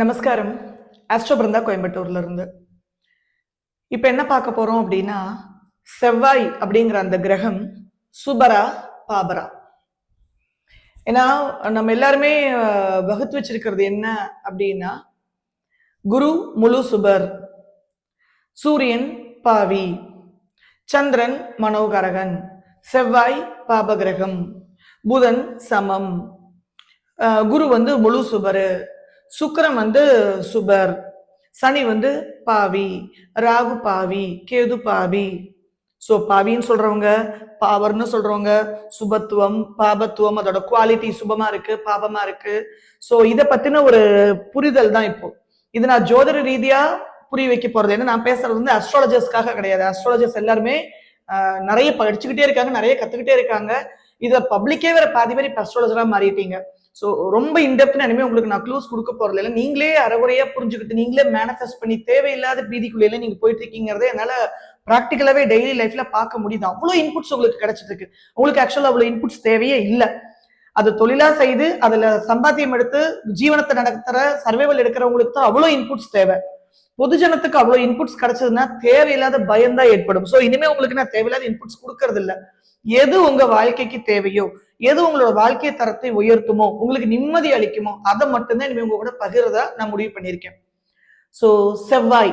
நமஸ்காரம். ஆஸ்ட்ரோ பிருந்தா இப்போ என்ன பார்க்க போகிறோம் அப்படின்னா செவ்வாய் அப்படிங்கிற அந்த கிரகம் சுபரா பாபரா. ஏன்னா நம்ம எல்லாருமே வகுத்து வச்சிருக்கிறது என்ன அப்படின்னா குரு முழு சுபர் சூரியன் பாவி சந்திரன் மனோகரகன் செவ்வாய் பாபகிரகம் புதன் சமம். குரு வந்து முழு சுபரு. சுக்கரன் வந்து சுபர் சனி வந்து பாவி ராகு பாவி கேது பாவி. ஸோ பாவின்னு சொல்றவங்க பாவர்னு சொல்றவங்க சுபத்துவம் பாபத்துவம் அதோட குவாலிட்டி சுபமா இருக்கு பாபமா இருக்கு. ஸோ இதை பத்தின ஒரு புரிதல் தான் இப்போ. இது நான் ஜோதிட ரீதியா புரிய வைக்க போறது ஏன்னா நான் பேசுறது வந்து அஸ்ட்ராலஜர்ஸ்க்காக கிடையாது. அஸ்ட்ராலஜர்ஸ் எல்லாருமே நிறைய படிச்சுக்கிட்டே இருக்காங்க நிறைய கத்துக்கிட்டே இருக்காங்க. இதை பப்ளிக்கே வேற பாதி பேர் இப்போ அஸ்ட்ராலஜரா மாறிட்டீங்க. ஸோ ரொம்ப இன்டெப்த்னு இனிமேல் உங்களுக்கு நான் க்ளூஸ் கொடுக்க போறது இல்லை நீங்களே அறகுறையா புரிஞ்சுக்கிட்டு நீங்களே மேனிஃபெஸ்ட் பண்ணி தேவையில்லாத பீதிக்குள்ளே நீங்க போயிட்டு இருக்கீங்கிறதே என்னால ப்ராக்டிக்கலாவே டெய்லி லைஃப்ல பார்க்க முடியுது. அவ்வளோ இன்புட்ஸ் உங்களுக்கு கிடைச்சிட்டு இருக்கு உங்களுக்கு ஆக்சுவலா அவ்வளோ இன்புட்ஸ் தேவையே இல்லை. அதை தொழிலா செய்து அதுல சம்பாத்தியம் எடுத்து ஜீவனத்தை நடத்துற சர்வைவல் எடுக்கிறவங்களுக்கு தான் அவ்வளோ இன்புட்ஸ் தேவை. பொதுஜனத்துக்கு அவ்வளோ இன்புட்ஸ் கிடைச்சதுன்னா தேவையில்லாத பயம்தான் ஏற்படும். ஸோ இனிமே உங்களுக்கு நான் தேவையில்லாத இன்புட்ஸ் கொடுக்கறது இல்லை எது உங்க வாழ்க்கைக்கு தேவையோ எது உங்களோட வாழ்க்கை தரத்தை உயர்த்துமோ உங்களுக்கு நிம்மதி அளிக்குமோ அதை மட்டும்தான் இனிமே உங்க கூட பகிர்றத நான் முடிவு பண்ணியிருக்கேன். ஸோ செவ்வாய்.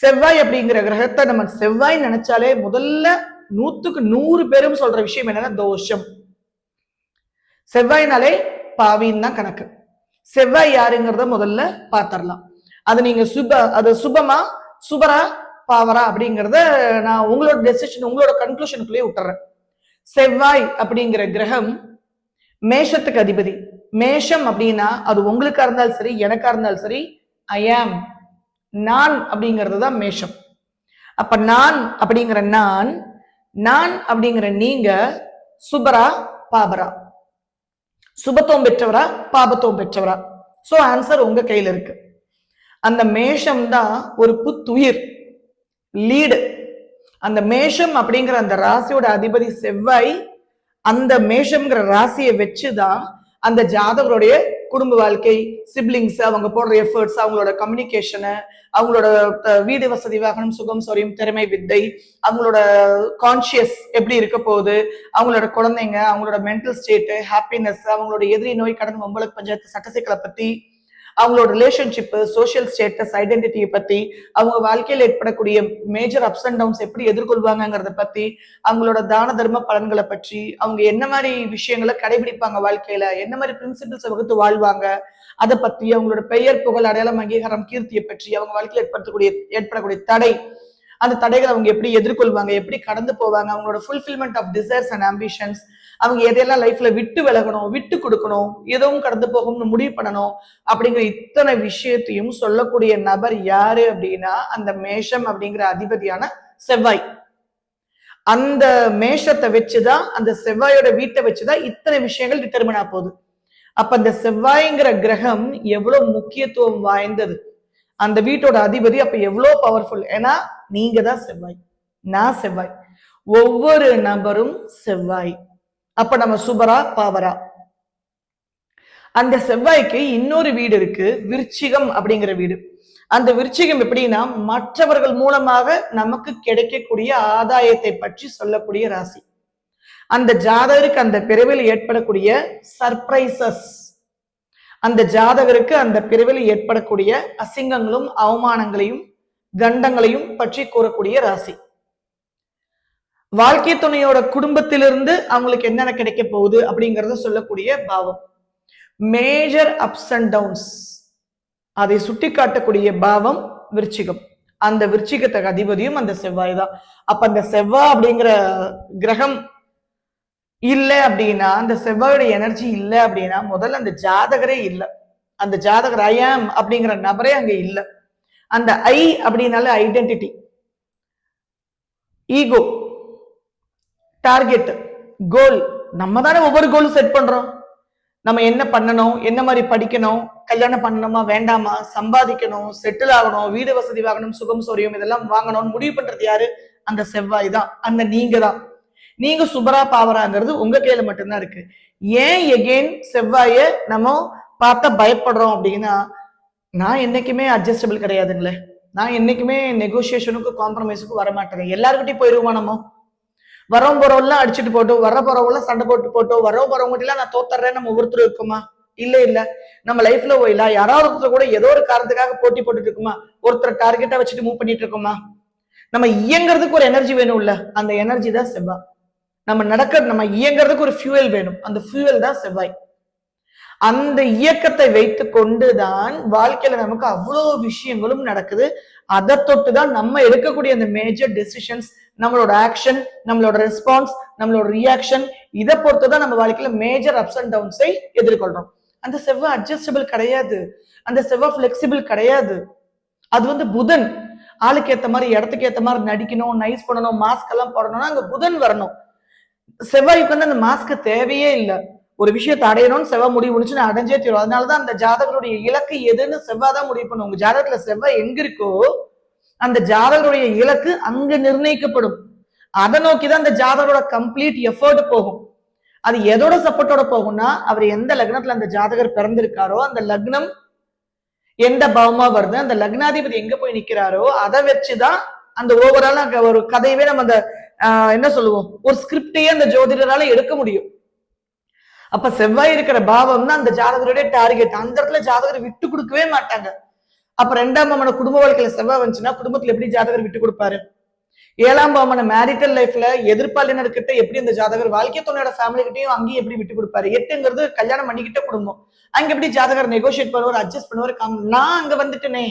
செவ்வாய் அப்படிங்கிற கிரகத்தை நம்ம செவ்வாய் நினைச்சாலே முதல்ல நூத்துக்கு நூறு பேரும் சொல்ற விஷயம் என்னன்னா தோஷம். செவ்வாய்னாலே பாவின்னு தான் கணக்கு. செவ்வாய் யாருங்கிறத முதல்ல பாத்திரலாம் அது நீங்க சுப அது சுபமா சுபரா பாவரா அப்படிங்கிறத நான் உங்களோட டெசிஷன் உங்களோட கன்க்ளூஷனுக்குள்ளேயே விட்டுறேன். செவ்வாய் அப்படிங்கிற கிரகம் மேஷத்துக்கு அதிபதி. மேஷம் அப்படின்னா அது உங்களுக்கா இருந்தாலும் சரி எனக்கா இருந்தாலும் சரி ஐ ஆம் நான் அப்படிங்கிறது தான் மேஷம். அப்ப நான் அப்படிங்கிற நான் நான் அப்படிங்கிற நீங்க சுபரா பாபரா. சுபத்துவம் பெற்றவரா பாபத்துவம் பெற்றவரா. சோ ஆன்சர் உங்க கையில இருக்கு. அந்த மேஷம் தான் ஒரு புத்துயிர் லீடு அந்த மேஷம் அப்படிங்கிற அந்த ராசியோட அதிபதி செவ்வாய் அந்த மேஷம்ங்கிற ராசியை வச்சுதான் அந்த ஜாதகருடைய குடும்ப வாழ்க்கை சிப்ளிங்ஸ் அவங்க போடுற எஃபர்ட்ஸ் அவங்களோட கம்யூனிகேஷனு அவங்களோட வீடு வசதி வாகனம் சுகம் சொரியும் திறமை வித்தை அவங்களோட கான்சியஸ் எப்படி இருக்க போகுது அவங்களோட குழந்தைங்க அவங்களோட மென்டல் ஸ்டேட்டு ஹாப்பினஸ் அவங்களோட எதிரி நோய் கடன் ஒம்பளக்கு பஞ்சாயத்து சட்ட சிக்கலை பற்றி அவங்களோட ரிலேஷன்ஷிப்பு சோஷியல் ஸ்டேட்டஸ் ஐடென்டிட்டியை பத்தி அவங்க வாழ்க்கையில் ஏற்படக்கூடிய மேஜர் அப்ஸ் அண்ட் டவுன்ஸ் எப்படி எதிர்கொள்வாங்கங்கிறத பத்தி அவங்களோட தான தர்ம பலன்களை பற்றி அவங்க என்ன மாதிரி விஷயங்களை கடைபிடிப்பாங்க வாழ்க்கையில என்ன மாதிரி பிரின்சிபிள்ஸை வகுத்து வாழ்வாங்க அதை பத்தி அவங்களோட பெயர் புகழ் அடையாளம் அங்கீகாரம் கீர்த்தியை பற்றி அவங்க வாழ்க்கையில் ஏற்படுத்தக்கூடிய ஏற்படக்கூடிய தடை அந்த தடைகளை அவங்க எப்படி எதிர்கொள்வாங்க எப்படி கடந்து போவாங்க அவங்களோட fulfilment of desires and ambitions அவங்க எதையெல்லாம் லைஃப்ல விட்டு விலகணும் விட்டு கொடுக்கணும் எதுவும் கடந்து போகும்னு முடிவு பண்ணணும் அப்படிங்கிற இத்தனை விஷயத்தையும் சொல்லக்கூடிய நபர் யாரு அப்படின்னா அந்த மேஷம் அப்படிங்கிற அதிபதியான செவ்வாய். அந்த மேஷத்தை வச்சுதான் அந்த செவ்வாயோட வீட்டை வச்சுதான் இத்தனை விஷயங்கள் டிட்டர்மின் ஆ போகுது. அப்ப அந்த செவ்வாய்ங்கிற கிரகம் எவ்வளவு முக்கியத்துவம் வாய்ந்தது? அந்த வீட்டோட அதிபதி அப்ப எவ்வளவு பவர்ஃபுல் ஏன்னா நீங்க தான் செவ்வாய். நான் செவ்வாய். ஒவ்வொரு நபரும் செவ்வாய். அப்ப நம்ம சுபரா பாவரா. அந்த செவ்வாய்க்கு இன்னொரு வீடு இருக்கு விருச்சிகம் அப்படிங்கிற வீடு. அந்த விருச்சிகம் எப்படின்னா மற்றவர்கள் மூலமாக நமக்கு கிடைக்கக்கூடிய ஆதாயத்தை பற்றி சொல்லக்கூடிய ராசி. அந்த ஜாதகருக்கு அந்த பிறவில் ஏற்படக்கூடிய சர்ப்ரைசஸ். அந்த ஜாதகருக்கு அந்த பிறவில் ஏற்படக்கூடிய அசிங்கங்களும் அவமானங்களையும் கண்டங்களையும் பற்றி கூறக்கூடிய ராசி. வாழ்க்கை துணையோட குடும்பத்திலிருந்து அவங்களுக்கு என்னென்ன கிடைக்க போகுது அப்படிங்கறத சொல்லக்கூடிய பாவம். மேஜர் அப்ஸ் அண்ட் டவுன்ஸ் அதை சுட்டி காட்டக்கூடிய பாவம் விருச்சிகம். அந்த விருச்சிகத்துக்கு அதிபதியும் அந்த செவ்வாய் தான். அப்ப அந்த செவ்வாய் அப்படிங்கிற கிரகம் இல்லை அப்படின்னா அந்த செவ்வாயோட எனர்ஜி இல்லை அப்படின்னா முதல்ல அந்த ஜாதகரே இல்லை. அந்த ஜாதகர் ஐயாம் அப்படிங்கிற நபரே அங்க இல்லை. அந்த ஐ அப்படின்னால ஐடென்டிட்டி ஈகோ டார்கெட் கோல் நம்ம தானே ஒவ்வொரு கோலும் செட் பண்றோம். நம்ம என்ன பண்ணணும் என்ன மாதிரி படிக்கணும் கல்யாணம் பண்ணணுமா வேண்டாமா சம்பாதிக்கணும் செட்டில் ஆகணும் வீடு வசதி வாங்கணும் சுகம் சோரியம் இதெல்லாம் வாங்கணும்னு முடிவு பண்றது யாரு? அந்த செவ்வாய் தான். அந்த நீங்க தான். நீங்க சுபரா பாவராங்கிறது உங்க கையில மட்டும்தான் இருக்கு. ஏன் எகெயின் செவ்வாய நம்ம பார்த்தா பயப்படுறோம் அப்படின்னா நான் என்னைக்குமே அட்ஜஸ்டபிள் கிடையாதுங்களே. நான் என்னைக்குமே நெகோசியேஷனுக்கு காம்ப்ரமைஸுக்கு வரமாட்டேங்க. எல்லாருக்கிட்டையும் போயிருவோம் நம்ம? வரவும் போறவெல்லாம் அடிச்சுட்டு போட்டோம் வர போறவங்களாம் சண்டை போட்டு போட்டோம் வரவும் போறவங்க எல்லாம் நான் தோத்துறேன் நம்ம ஒவ்வொருத்தரும் இருக்குமா? இல்ல இல்ல. நம்ம லைஃப்ல போயில யாராவது ஒருத்தர் கூட ஏதோ ஒரு காரணத்துக்காக போட்டி போட்டுட்டு இருக்குமா? ஒருத்தர் டார்கெட்டா வச்சுட்டு மூவ் பண்ணிட்டு இருக்கோமா? நம்ம இயங்குறதுக்கு ஒரு எனர்ஜி வேணும்ல அந்த எனர்ஜி தான் செவ்வாய். நம்ம நடக்க நம்ம இயங்குறதுக்கு ஒரு ஃபியூவல் வேணும். அந்த ஃபியூவல் தான் செவ்வாய். அந்த இயக்கத்தை வைத்து கொண்டுதான் வாழ்க்கையில நமக்கு அவ்வளோ விஷயங்களும் நடக்குது. அதை தொட்டு தான் நம்ம எடுக்கக்கூடிய அந்த மேஜர் டெசிஷன்ஸ் நம்மளோட ஆக்ஷன் நம்மளோட ரெஸ்பான்ஸ் நம்மளோட ரியாக்ஷன் இதை பொறுத்து தான் நம்ம வாழ்க்கையில மேஜர் அப்ஸ் அண்ட் டவுன்ஸை எதிர்கொள்றோம். அந்த செவ்வாய் அட்ஜஸ்டபிள் கிடையாது. அந்த செவ்வாய் ஃபிளெக்சிபிள் கிடையாது. அது வந்து புதன். ஆளுக்கு ஏத்த மாதிரி இடத்துக்கு ஏத்த மாதிரி நடிக்கணும் நைஸ் பண்ணணும் மாஸ்க் எல்லாம் போடணும்னா அங்க புதன் வரணும். செவ்வாய்க்கு வந்து அந்த மாஸ்க் தேவையே இல்லை. ஒரு விஷயத்தை அடையணும்னு செவ்வாய் முடிவு முடிச்சுன்னு அடைஞ்சே தீரும். அதனாலதான் அந்த ஜாதகருடைய இலக்கு எதுன்னு செவ்வாய் தான் முடிவு பண்ணும். உங்க ஜாதகத்துல செவ்வாய் எங்க இருக்கோ அந்த ஜாதகருடைய இலக்கு அங்க நிர்ணயிக்கப்படும். அதை நோக்கி தான் அந்த ஜாதகரோட கம்ப்ளீட் எஃபர்ட் போகும். அது எதோட சப்போர்ட்டோட போகும்னா அவர் எந்த லக்னத்துல அந்த ஜாதகர் பிறந்திருக்காரோ அந்த லக்னம் எந்த பாவமா வருது அந்த லக்னாதிபதி எங்க போய் நிக்கிறாரோ அதை வச்சுதான் அந்த ஓவரால் ஒரு கதையவே நம்ம அந்த ஆஹ், என்ன சொல்லுவோம்? ஒரு ஸ்கிரிப்டையே அந்த ஜோதிடரால எடுக்க முடியும். அப்ப செவ்வாய் இருக்கிற பாவம் தான் அந்த ஜாதகருடைய டார்கெட் அந்த இடத்துல ஜாதகர் விட்டு கொடுக்கவே மாட்டாங்க. அப்ப ரெண்டாம் பாவமான குடும்ப வாழ்க்கையில செவ்வாய் வந்துச்சுன்னா குடும்பத்துல எப்படி ஜாதகர் விட்டு கொடுப்பாரு? ஏழாம் பாவமான மேரிட்டல் லைஃப்ல எதிர்ப்பாளினர்கிட்ட எப்படி அந்த ஜாதகர் வாழ்க்கை துணையோட ஃபேமிலி கிட்டையும் அங்கேயும் எப்படி விட்டு கொடுப்பாரு? எட்டுங்கிறது கல்யாணம் பண்ணிக்கிட்ட குடும்பம். அங்க எப்படி ஜாதகர் நெகோஷியேட் பண்ணுவார் அட்ஜஸ்ட் பண்ணுவார்? நான் அங்க வந்துட்டேனே.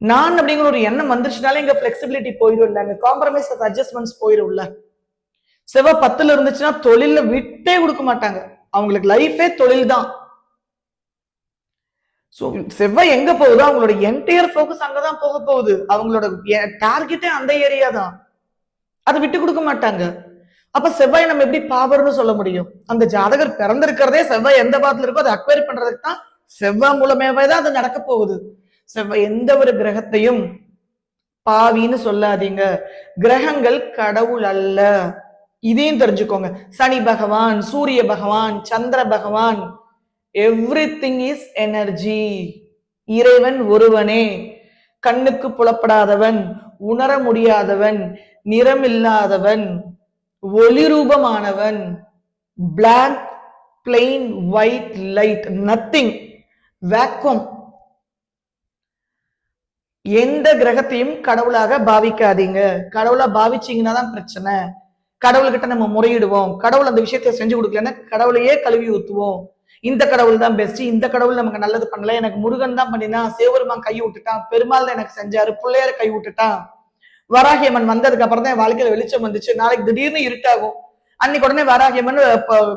நான் அப்படிங்கிற ஒரு எண்ணம் வந்துருச்சுனாலே இங்க பிளெக்சிபிலிட்டி போயிடும் இல்லை. அங்க காம்ப்ரமைஸ் அட்ஜஸ்ட்மெண்ட்ஸ் போயிடும்ல செவ்வாய் பத்துல இருந்துச்சுன்னா தொழில விட்டே கொடுக்க மாட்டாங்க. அவங்களுக்கு லைஃபே தொழில் தான் செவ்வாய் எங்க போகுதோ அவங்களோட என்டையர் ஃபோக்கஸ் அங்கதான் போக போகுது. அவங்களோட டார்கெட்டே அந்த ஏரியா தான். அதை விட்டு கொடுக்க மாட்டாங்க. அப்ப செவ்வாய் நம்ம எப்படி பாவர்னு சொல்ல முடியும்? அந்த ஜாதகர் பிறந்திருக்கிறதே செவ்வாய் எந்த பாதத்துல இருக்கோ அதை அக்வயர் பண்றதுக்கு தான் செவ்வாய் மூலமாவே தான் அது நடக்க போகுது. செவ்வாய் எந்த ஒரு கிரகத்தையும் பாவின்னு சொல்லாதீங்க. கிரகங்கள் கடவுள் அல்ல. இதையும் தெரிஞ்சுக்கோங்க. சனி பகவான் சூரிய பகவான் சந்திர பகவான் எவ்ரி திங் இஸ் எனர்ஜி இறைவன் ஒருவனே. கண்ணுக்கு புலப்படாதவன் உணர முடியாதவன் நிறமில்லாதவன் ஒளிரூபமானவன் black plain white light nothing vacuum எந்த கிரகத்தையும் கடவுளாக பாவிக்காதீங்க. கடவுளா பாவிச்சீங்கன்னா தான் பிரச்சனை. கடவுள்கிட்ட நம்ம முறையிடுவோம். கடவுள் அந்த விஷயத்தை செஞ்சு கொடுக்கலன்னா கடவுளையே கழுவி ஊத்துவோம். இந்த கடவுள் தான் பெஸ்ட் இந்த கடவுள் நமக்கு நல்லது பண்ணல. எனக்கு முருகன் தான் பண்ணினா சேவருமான் கை விட்டுட்டான். பெருமாள் தான் எனக்கு செஞ்சாரு. பிள்ளையார கை விட்டுட்டான். வராகியம்மன் வந்ததுக்கு அப்புறம் தான் வாழ்க்கையில வெளிச்சம் வந்துச்சு. நாளைக்கு திடீர்னு இருட்டாகும். அன்னைக்கு உடனே வராகியம்மன்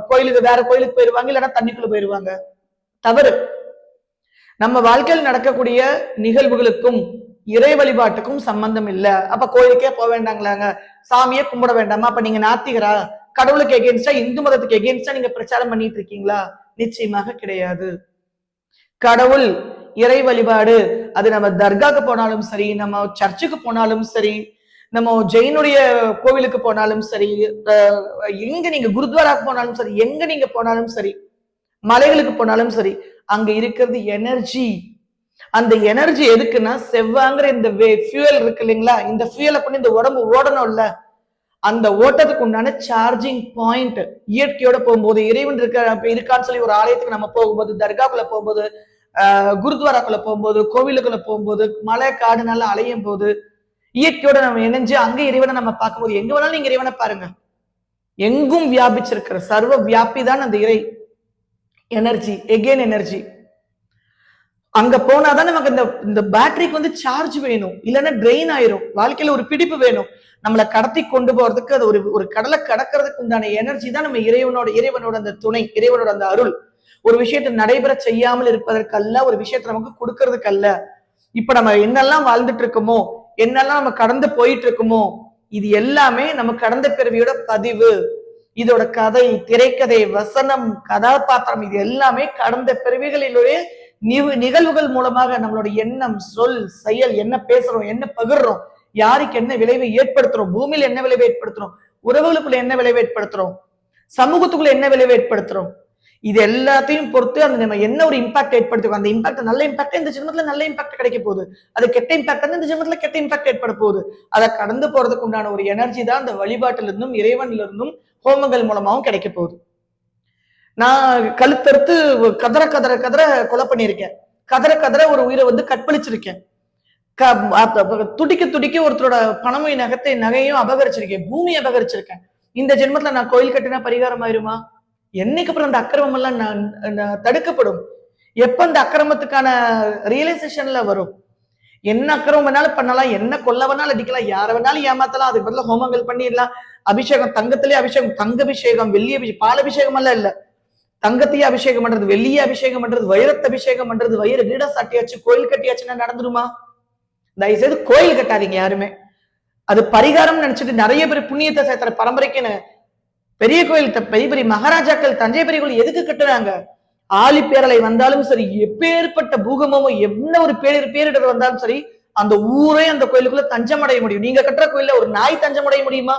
கோயிலுக்கு வேற கோயிலுக்கு போயிருவாங்க. இல்லைன்னா தண்ணிக்குள்ள போயிருவாங்க. தவறு. நம்ம வாழ்க்கையில் நடக்கக்கூடிய நிகழ்வுகளுக்கும் இறை வழிபாட்டுக்கும் சம்பந்தம் இல்லை. அப்ப கோயிலுக்கே போக வேண்டாங்களாங்க? சாமியே கும்பிட வேண்டாமா? அப்ப நீங்க நாத்திகரா? கடவுளுக்கு எகேன்ஸ்டா இந்து மதத்துக்கு எகேன்ஸ்டா நீங்க பிரச்சாரம் பண்ணிட்டு இருக்கீங்களா? நிச்சயமாக கிடையாது. கடவுள் இறை வழிபாடு அது நம்ம தர்காக்கு போனாலும் சரி நம்ம சர்ச்சுக்கு போனாலும் சரி நம்ம ஜெயினுடைய கோவிலுக்கு போனாலும் சரி எங்க நீங்க குருத்வாராக்கு போனாலும் சரி எங்க நீங்க போனாலும் சரி மலைகளுக்கு போனாலும் சரி அங்க இருக்கிறது எனர்ஜி அந்த எனர்ஜி எதுக்குன்னா செவ்வாங்கிற இந்த வே ஃபியூயல் இருக்கு இல்லைங்களா? இந்த ஃபியூயலை பண்ணி இந்த உடம்பு ஓடணும்ல. அந்த ஓட்டத்துக்கு உண்டான சார்ஜிங் பாயிண்ட் இயற்கையோட போகும்போது இறைவன் இருக்க இருக்கான்னு சொல்லி ஒரு ஆலயத்துக்கு நம்ம போகும்போது தர்காக்குள்ள போகும்போது ஆஹ் குருத்வாராக்குள்ள போகும்போது கோவிலுக்குள்ள போகும்போது மலை காடு நல்லா அலையும் போது இயற்கையோட நம்ம இணைஞ்சு அங்க இறைவனை நம்ம பார்க்கும்போது எங்க வேணாலும் நீங்க இறைவனை பாருங்க. எங்கும் வியாபிச்சிருக்கிற சர்வ வியாபி தான் அந்த இறை எனர்ஜி எகெயின் எனர்ஜி அங்க போனாதான் நமக்கு இந்த இந்த பேட்டரிக்கு வந்து சார்ஜ் வேணும். இல்லைன்னா ட்ரெயின் ஆயிரும். வாழ்க்கையில ஒரு பிடிப்பு வேணும். நம்மளை கடத்தி கொண்டு போறதுக்கு அது ஒரு ஒரு கடலை கடக்கிறதுக்கு உண்டான எனர்ஜி தான் நம்ம இறைவனோட இறைவனோட அந்த துணை இறைவனோட அந்த அருள். ஒரு விஷயத்தை நடைபெற செய்யாமல் இருப்பதற்கல்ல ஒரு விஷயத்தை நமக்கு கொடுக்கறதுக்கல்ல. இப்ப நம்ம என்னெல்லாம் வாழ்ந்துட்டு இருக்கோமோ என்னெல்லாம் நம்ம கடந்து போயிட்டு இருக்கோமோ இது எல்லாமே நம்ம கடந்த பிறவியோட பதிவு. இதோட கதை திரைக்கதை வசனம் கதாபாத்திரம் இது எல்லாமே கடந்த பிறவிகளிலுடைய நிகழ்வுகள் மூலமாக நம்மளோட எண்ணம் சொல் செயல் என்ன பேசுறோம் என்ன பகிர்றோம் யாருக்கு என்ன விளைவை ஏற்படுத்துறோம் பூமியில என்ன விளைவை ஏற்படுத்துறோம் உறவுகளுக்குள்ள என்ன விளைவை ஏற்படுத்துறோம் சமூகத்துக்குள்ள என்ன விளைவை ஏற்படுத்துறோம் இது எல்லாத்தையும் பொறுத்து அந்த நம்ம என்ன ஒரு இம்பாக்ட் ஏற்படுத்தும் அந்த இம்பாக்ட் நல்ல இம்பாக்ட் இந்த ஜென்மத்துல நல்ல இம்பாக்ட் கிடைக்க போகுது. அது கெட்ட இம்பாக்ட் இந்த ஜென்மத்துல கெட்ட இம்பாக்ட் ஏற்பட போகுது. அதை கடந்து போறதுக்கு உண்டான ஒரு எனர்ஜி தான் அந்த வழிபாட்டிலிருந்தும் இறைவனிலிருந்தும் இறைவன்ல இருந்தும் ஹோமங்கள் மூலமாகவும் கிடைக்க போகுது. நான் கழுத்தறுத்து கதற கதற கதற கொலை பண்ணியிருக்கேன். கதற கதற ஒரு உயிரை வந்து கற்பழிச்சிருக்கேன். க- துடிக்க துடிக்க ஒருத்தரோட பணமும் நகத்தை நகையும் அபகரிச்சிருக்கேன். பூமி அபகரிச்சிருக்கேன். இந்த ஜென்மத்துல நான் கோயில் கட்டினா பரிகாரம் ஆயிருமா? என்னைக்கு அப்புறம் அந்த அக்கிரமம் எல்லாம் நான் தடுக்கப்படும்? எப்ப அந்த அக்கிரமத்துக்கான ரியலைசேஷன்ல வரும்? என்ன அக்கிரமம் வேணாலும் பண்ணலாம் என்ன கொல்ல வேணாலும் அடிக்கலாம் யார வேணாலும் ஏமாத்தலாம் அதுக்கு பதிலா ஹோமங்கள் பண்ணிடலாம். அபிஷேகம் தங்கத்திலே அபிஷேகம் தங்க அபிஷேகம் வெள்ளி அபிஷேகம் பால் அபிஷேகம் எல்லாம் இல்ல. தங்கத்தையே அபிஷேகம் பண்றது வெள்ளியே அபிஷேகம் பண்றது வைரத்தை அபிஷேகம் பண்றது வயிறு வீடா சாட்டியாச்சு கோயில் கட்டியாச்சுன்னா நடந்துருமா? தயவுசெய்து கோயில் கட்டாதீங்க யாருமே. அது பரிகாரம் நினைச்சிட்டு நிறைய பேர் புண்ணியத்தை சேர்த்துற பரம்பரைக்குன்னு பெரிய கோயில் த- பெரிய பெரிய மகாராஜாக்கள் தஞ்சை பெரிய கோயில் எதுக்கு கட்டுறாங்க? ஆலி பேரலை வந்தாலும் சரி எப்பேற்பட்ட பூகம்பமோ என்ன ஒரு பேரிடர் பேரிடர் வந்தாலும் சரி அந்த ஊரே அந்த கோயிலுக்குள்ள தஞ்சம் அடைய முடியும். நீங்க கட்டுற கோயில்ல ஒரு நாய் தஞ்சம் அடைய முடியுமா?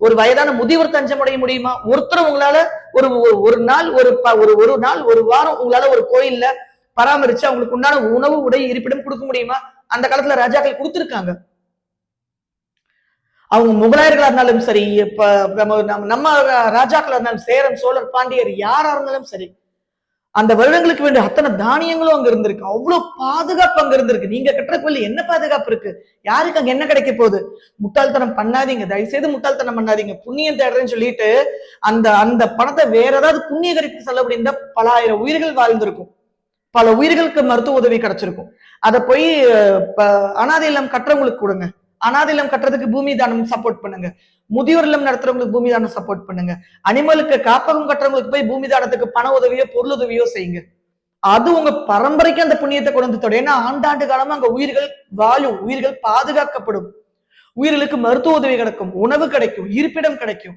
ஒரு வயதான முதியவர் தஞ்சம் அடைய முடியுமா? ஒருத்தர் உங்களால ஒரு ஒரு- நாள் ஒரு ப- ஒரு ஒரு நாள் ஒரு வாரம் உங்களால ஒரு கோயில்ல பராமரிச்சு அவங்களுக்கு உண்டான உணவு உடை இருப்பிடம் கொடுக்க முடியுமா? அந்த காலத்துல ராஜாக்கள் கொடுத்திருக்காங்க. அவங்க முகலாயர்களா இருந்தாலும் சரி இப்ப நம்ம நம்ம- நம்ம ராஜாக்களா இருந்தாலும் சேரம் சோழர் பாண்டியர் யாரா இருந்தாலும் சரி அந்த வருடங்களுக்கு வேண்டிய அத்தனை தானியங்களும் அங்க இருந்திருக்கு. அவ்வளவு பாதுகாப்பு அங்க இருந்திருக்கு. நீங்க கட்டுற கோயில் என்ன பாதுகாப்பு இருக்கு? யாருக்கு அங்க என்ன கிடைக்க போகுது? முட்டாள்தனம் பண்ணாதீங்க. தயவு செய்து முட்டாள்தனம் பண்ணாதீங்க. புண்ணியம் தேடுறேன்னு சொல்லிட்டு அந்த அந்த பணத்தை வேற ஏதாவது புண்ணியகரிக்கு செல்ல அப்படின்னா பல ஆயிரம் உயிர்கள் வாழ்ந்திருக்கும். பல உயிர்களுக்கு மருத்துவ உதவி கிடைச்சிருக்கும். அதை போய் ப- அனாதை இல்லம் கட்டுறவங்களுக்கு கொடுங்க. அனாதை இல்லம் கட்டுறதுக்கு பூமி தானம் சப்போர்ட் பண்ணுங்க. முதியோர் இல்லம் நடத்துறவங்களுக்கு பூமி தானம் சப்போர்ட் பண்ணுங்க. அனிமலுக்கு காப்பகம் கட்டுறவங்களுக்கு போய் பூமி தானத்துக்கு பண உதவியோ பொருள் உதவியோ செய்யுங்க. அது உங்க பரம்பரைக்கு அந்த புண்ணியத்தை கொண்டு வந்து ஏன்னா ஆண்டாண்டு காலமா அங்க உயிர்கள் வாழும் உயிர்கள் பாதுகாக்கப்படும். உயிர்களுக்கு மருத்துவ உதவி கிடைக்கும் உணவு கிடைக்கும் இருப்பிடம் கிடைக்கும்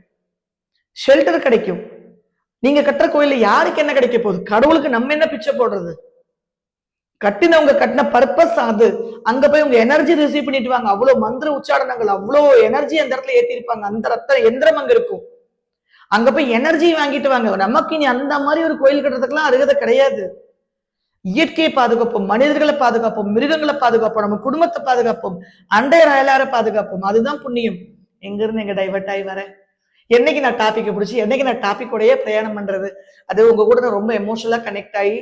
ஷெல்டர் கிடைக்கும். நீங்க கட்டுற கோயில்ல யாருக்கு என்ன கிடைக்க போகுது? கடவுளுக்கு நம்ம என்ன பிச்சை போடுறது? கட்டினவங்க கட்டின பர்பஸ் அது. அங்க போய் உங்க எனர்ஜி ரிசீவ் பண்ணிட்டு வாங்க. அவ்வளவு மந்திர உச்சாரணங்கள் அவ்வளவு எனர்ஜி அந்த இடத்துல ஏத்திருப்பாங்க. அந்த ரத்த எந்திரம் அங்க இருக்கும். அங்க போய் எனர்ஜி வாங்கிட்டு வாங்க. நமக்கு இனி அந்த மாதிரி ஒரு கோயில் கட்டுறதுக்கெல்லாம் அருகதை கிடையாது. இயற்கையை பாதுகாப்போம் மனிதர்களை பாதுகாப்போம் மிருகங்களை பாதுகாப்போம் நம்ம குடும்பத்தை பாதுகாப்போம் அண்டைய அயலார பாதுகாப்போம். அதுதான் புண்ணியம். எங்க இருந்து எங்க டைவர்ட் ஆகி வர? என்னைக்கு நான் டாபிக் பிடிச்சி என்னைக்கு நான் டாபிக்கோடயே பிரயாணம் பண்றது? அது உங்க கூட நான் ரொம்ப எமோஷனலா கனெக்ட் ஆகி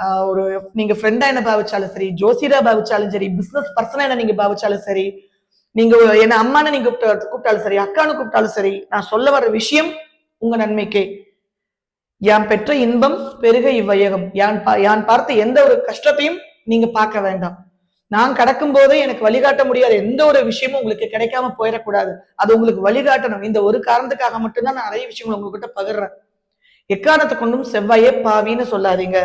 ஒரு நீங்க ஃப்ரெண்டா என்ன பாவிச்சாலும் சரி ஜோசியரா பாவிச்சாலும் சரி பிசினஸ் பர்சனா என்ன நீங்க பாவிச்சாலும் சரி நீங்க என்ன அம்மான நீங்க கூப்பிட்ட- கூப்பிட்டாலும் சரி அக்கானு கூப்பிட்டாலும் சரி நான் சொல்ல வர்ற விஷயம் உங்க நன்மைக்கே. யான் பெற்ற இன்பம் பெருக இவ்வையகம். யான் பா- யான் பார்த்த எந்த ஒரு கஷ்டத்தையும் நீங்க பார்க்க வேண்டாம். நான் கடக்கும் போதே எனக்கு வழிகாட்ட முடியாத எந்த ஒரு விஷயமும் உங்களுக்கு கிடைக்காம போயிடக்கூடாது. அது உங்களுக்கு வழிகாட்டணும். இந்த ஒரு காரணத்துக்காக மட்டும்தான் நான் நிறைய விஷயங்கள் உங்ககிட்ட பகிர்றேன். எக்காரணத்தை கொண்டும் செவ்வாயே பாவின்னு சொல்லாதீங்க.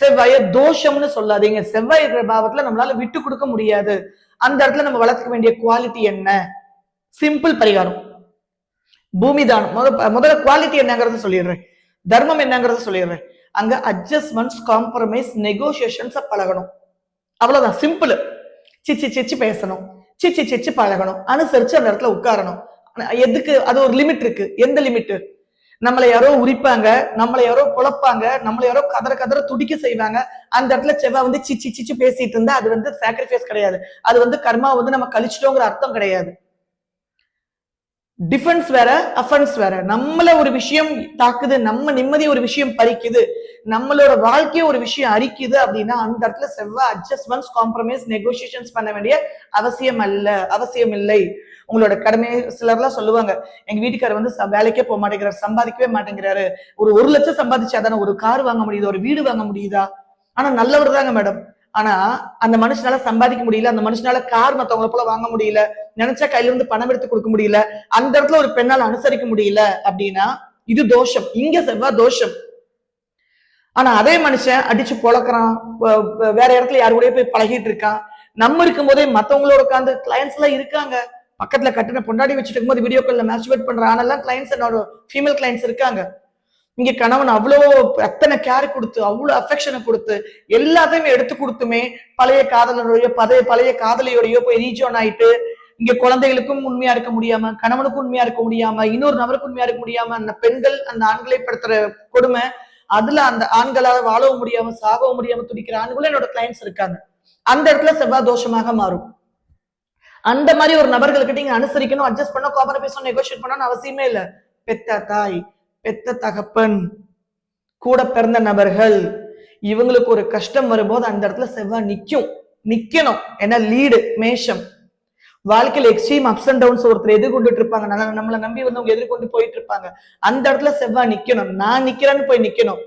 செவ்வாய தோஷம்னு சொல்லாதீங்க. செவ்வாய் இருக்கிற பாவத்துல நம்மளால விட்டு கொடுக்க முடியாது. அந்த இடத்துல நம்ம வளர்த்துக்க வேண்டிய குவாலிட்டி என்ன? சிம்பிள் பரிகாரம். பூமி தானம். முத முதல்ல குவாலிட்டி என்னங்கறத சொல்லிடுறேன். தர்மம் என்னங்கறத சொல்லிடுறேன். அங்க அட்ஜஸ்ட்மெண்ட்ஸ் காம்ப்ரமைஸ் நெகோசியேஷன்ஸ் பழகணும். அவ்வளவுதான். சிம்பிள் சிச்சி சிச்சி பேசணும். சிச்சி சிச்சி பழகணும். அனுசரிச்சு அந்த இடத்துல உட்காரணும். எதுக்கு? அது ஒரு லிமிட் இருக்கு. எந்த லிமிட் நம்மளை யாரோ உரிப்பாங்க நம்மளை யாரோ குழப்பாங்க நம்மளை யாரோ கதற கதற துடிக்க செய்வாங்க. அந்த இடத்துல செவ்வா வந்து சிச்சி சிச்சு பேசிட்டு இருந்தா அது வந்து சாக்ரிஃபைஸ் கிடையாது. அது வந்து கர்மா வந்து நம்ம கழிச்சிட்டோங்கிற அர்த்தம் கிடையாது. டிஃபென்ஸ் வேற அஃபென்ஸ் வேற. நம்மள ஒரு விஷயம் தாக்குது நம்ம நிம்மதி ஒரு விஷயம் பறிக்குது நம்மளோட வாழ்க்கையை ஒரு விஷயம் அரிக்குது அப்படின்னா அந்த இடத்துல செவ்வாய் அட்ஜஸ்ட்மெண்ட்ஸ் காம்ப்ரமைஸ் நெகோசியேஷன்ஸ் பண்ண வேண்டிய அவசியம் அல்ல அவசியம் இல்லை. உங்களோட கடமை சிலர்லாம் சொல்லுவாங்க எங்க வீட்டுக்காரர் வந்து ச- வேலைக்கே போக மாட்டேங்கிறாரு சம்பாதிக்கவே மாட்டேங்கிறாரு. ஒரு ஒரு லட்சம் சம்பாதிச்சாதானே ஒரு கார் வாங்க முடியுதா? ஒரு வீடு வாங்க முடியுதா? ஆனா நல்லவர் தாங்க மேடம். ஆனா அந்த மனுஷனால சம்பாதிக்க முடியல அந்த மனுஷனால கார் மத்தவங்களை போல வாங்க முடியல நினைச்சா கையில இருந்து பணம் எடுத்து கொடுக்க முடியல அந்த இடத்துல ஒரு பெண்ணால் அனுசரிக்க முடியல அப்படின்னா இது தோஷம். இங்க செவ்வா தோஷம். ஆனா அதே மனுஷன் அடிச்சு பொழக்கிறான் வேற இடத்துல யாரு கூட போய் பழகிட்டு இருக்கான். நம்ம இருக்கும் போதே மத்தவங்களோட உட்காந்து கிளையன்ஸ் எல்லாம் இருக்காங்க. பக்கத்துல கட்டின பொண்டாடி வச்சுட்டு இருக்கும்போது வீடியோ கால்ல மேஸ்டிவேட் பண்ற ஆனெல்லாம் கிளைண்ட்ஸ் என்னோட ஃபீமேல் கிளைண்ட்ஸ் இருக்காங்க. இங்க கணவன் அவ்வளோ அத்தனை கேர் கொடுத்து அவ்வளவு அஃபெக்ஷனை கொடுத்து எல்லாத்தையுமே எடுத்து கொடுத்துமே பழைய காதலனுடைய பழைய பழைய காதலியோடையோ போய் ரீஜோன் ஆயிட்டு இங்க குழந்தைகளுக்கும் உண்மையா இருக்க முடியாம கணவனுக்கும் உண்மையா இருக்க முடியாம இன்னொரு நபருக்கும் உண்மையா இருக்க முடியாம அந்த பெண்கள் அந்த ஆண்களை படுத்துற கொடுமை அதுல அந்த ஆண்களால வாழவும் முடியாம சாகவும் முடியாம துடிக்கிற ஆண்களும் என்னோட கிளைண்ட்ஸ் இருக்காங்க. அந்த இடத்துல செவ்வாய் தோஷமாக மாறும். அந்த மாதிரி ஒரு நபர்களுக்கு நீங்க அனுசரிக்கணும் அட்ஜஸ்ட் பண்ண கோபர பேசணும் நெகோஷியேட் பண்ணணும்னு அவசியமே இல்ல. பெத்த தாய் பெத்த தகப்பன் கூட பிறந்த நபர்கள் இவங்களுக்கு ஒரு கஷ்டம் வரும்போது அந்த இடத்துல செவ்வாய் நிற்கும் நிக்கணும். ஏன்னா லீடு மேஷம். வாழ்க்கையில எக்ஸ்ட்ரீம் அப்ஸ் அண்ட் டவுன்ஸ் ஒருத்தர் எதிர்கொண்டுட்டு இருப்பாங்க. நம்மளை நம்பி வந்து அவங்க எதிர்கொண்டு போயிட்டு இருப்பாங்க. அந்த இடத்துல செவ்வாய் நிக்கணும். நான் நிக்கிறேன்னு போய் நிக்கணும்.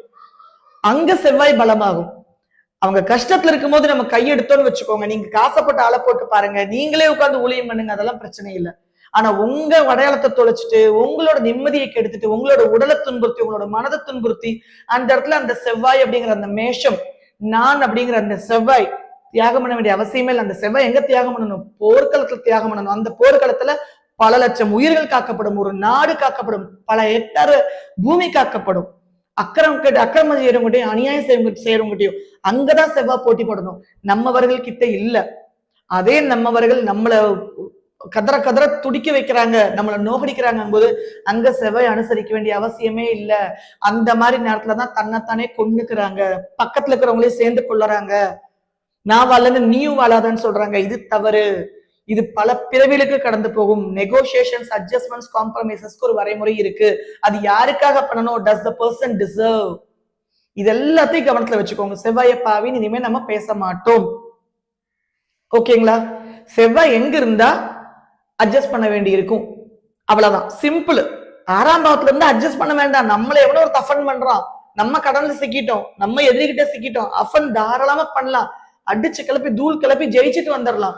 அங்க செவ்வாய் பலமாகும். அவங்க கஷ்டத்துல இருக்கும்போது நம்ம கையெடுத்தோம்னு வச்சுக்கோங்க. நீங்க காசப்பட்ட ஆளை போட்டு பாருங்க. நீங்களே உட்காந்து ஊழியம் பண்ணுங்க. அதெல்லாம் பிரச்சனை இல்லை. ஆனா உங்க அடையாளத்தை தொலைச்சிட்டு உங்களோட நிம்மதியை கெடுத்துட்டு உங்களோட உடலை துன்புறுத்தி உங்களோட மனதை துன்புறுத்தி அந்த இடத்துல அந்த செவ்வாய் அப்படிங்கிற அந்த மேஷம் நான் அப்படிங்கிற அந்த செவ்வாய் தியாகம் பண்ண வேண்டிய அவசியமே இல்லை. அந்த செவ்வாய் எங்க தியாகம் பண்ணணும்? போர்க்களத்துல தியாகம் பண்ணணும். அந்த போர்க்களத்துல பல லட்சம் உயிர்கள் காக்கப்படும் ஒரு நாடு காக்கப்படும் பல ஹெக்டர் பூமி காக்கப்படும். அக்கிரம் கேட்டு அக்கிரமம் செய்யறவங்ககிட்டயும் அநியாயம் செய்யறவங்க செய்யறவங்ககிட்டயும் அங்கதான் செவ்வாய் போட்டி போடணும். நம்மவர்கள் கிட்ட இல்ல. அதே நம்மவர்கள் நம்மளை கதற கதற துடிக்க வைக்கிறாங்க. நம்மளை நோகடிக்கிறாங்கும்போது அங்க செவ்வாய் அனுசரிக்க வேண்டிய அவசியமே இல்ல. அந்த மாதிரி நேரத்துல தான் தன்னைத்தானே கொன்னுக்கிறாங்க. பக்கத்துல இருக்கிறவங்களே சேர்ந்து கொள்ளுறாங்க நான் வாழன்னு நீயும் வாழாதான்னு சொல்றாங்க. இது தவறு. இது பல பிறவிகளுக்கு கடந்து போகும். நெகோசியேஷன்ஸ் அட்ஜஸ்ட்மெண்ட்ஸ் காம்ப்ரமைசஸ்க்கு ஒரு வரைமுறை இருக்கு. அது யாருக்காக பண்ணணும்? டஸ் த பர்சன் டிசர்வ் இது எல்லாத்தையும் கவனத்துல வச்சுக்கோங்க. செவ்வாய பாவின்னு இனிமே நம்ம பேச மாட்டோம். ஓகேங்களா செவ்வாய் எங்க இருந்தா அட்ஜஸ்ட் பண்ண வேண்டி இருக்கும் அவ்வளவுதான். சிம்பிள் ஆறாம் பாவத்துல இருந்து அட்ஜஸ்ட் பண்ண வேண்டாம். நம்மள எவ்வளவு ஒரு தஃபன் பண்றோம் நம்ம கடன்ல சிக்கிட்டோம். நம்ம எதிரிகிட்ட சிக்கிட்டோம். அஃபன் தாராளமா பண்ணலாம். அடிச்சு கிளப்பி தூள் கிளப்பி ஜெயிச்சுட்டு வந்துடலாம்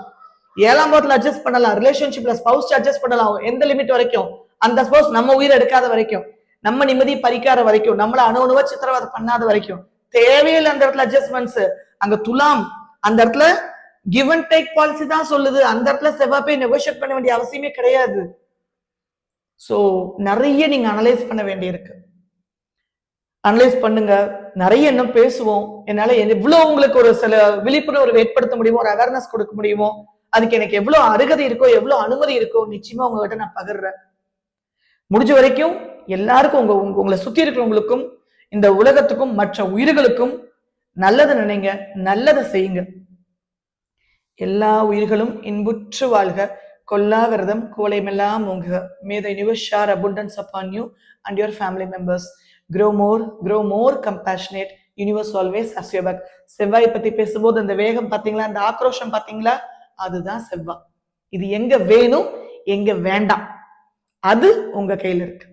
ஏழாம் பாவத்துல அட்ஜஸ்ட் பண்ணலாம். ரிலேஷன்ஷிப்ல ஸ்பவுஸ் அட்ஜஸ்ட் பண்ணலாம். எந்த லிமிட் வரைக்கும்? அந்த ஸ்பவுஸ் நம்ம உயிரை எடுக்காத வரைக்கும். நம்ம நிம்மதி பறிக்காத வரைக்கும். நம்மள அணு சித்திரவதை பண்ணாத வரைக்கும். தேவையில்லை அந்த இடத்துல அட்ஜஸ்ட்மெண்ட்ஸ் அங்க துலாம். அந்த இடத்துல கிவ் அண்ட் டேக் பாலிசி தான் சொல்லுது. அந்த இடத்துல செவ்வாய் போய் நெகோஷியேட் பண்ண வேண்டிய அவசியமே கிடையாது. ஸோ நிறைய நீங்க அனலைஸ் பண்ண வேண்டியிருக்கு. அனலைஸ் பண்ணுங்க. நிறைய இன்னும் பேசுவோம். என்னால எவ்வளவு உங்களுக்கு ஒரு சில விழிப்புணர்வு ஏற்படுத்த முடியுமோ ஒரு அவேர்னஸ் கொடுக்க முடியுமோ அதுக்கு எனக்கு எவ்வளவு அருகதை இருக்கோ எவ்வளவு அனுமதி இருக்கோ நிச்சயமா உங்ககிட்ட நான் பகிர்றேன். முடிஞ்ச வரைக்கும் எல்லாருக்கும் உங்க உங்க- உங்களை சுத்தி இருக்கிறவங்களுக்கும் இந்த உலகத்துக்கும் மற்ற உயிர்களுக்கும் நல்லதை நினைங்க. நல்லதை செய்யுங்க. எல்லா உயிர்களும் இன்புற்று வாழ்க. கொல்லா விரதம் கோலைமெல்லாம் உங்க may the universe share abundance upon you and your family members grow more grow more compassionate universe always has your back. செவ்வாய் பத்தி பேசும்போது அந்த வேகம் பார்த்தீங்களா அந்த ஆக்ரோஷம் பார்த்தீங்களா அதுதான் செவ்வாய். இது எங்க வேணும் எங்க வேண்டாம். அது உங்க கையில இருக்கு.